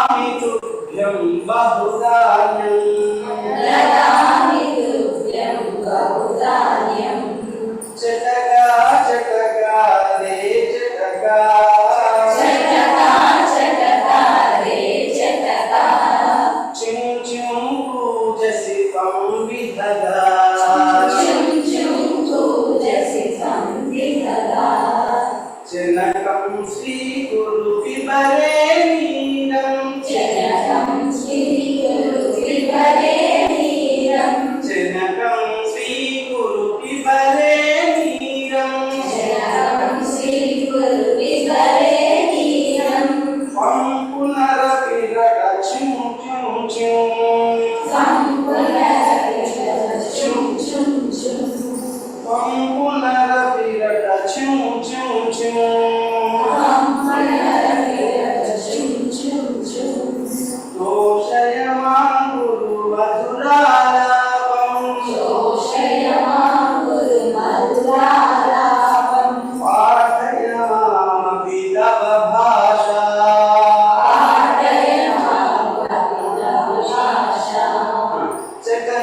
ददामि तुभ्यं बहुधान्यम् ददामि तुभ्यं बहुधान्यम् चटका चटका रे चटका चटका चटका रे चटका चिं चिं पूजसि संविधदा चिं चिं पूजसि संविधदा जनकं श्री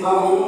não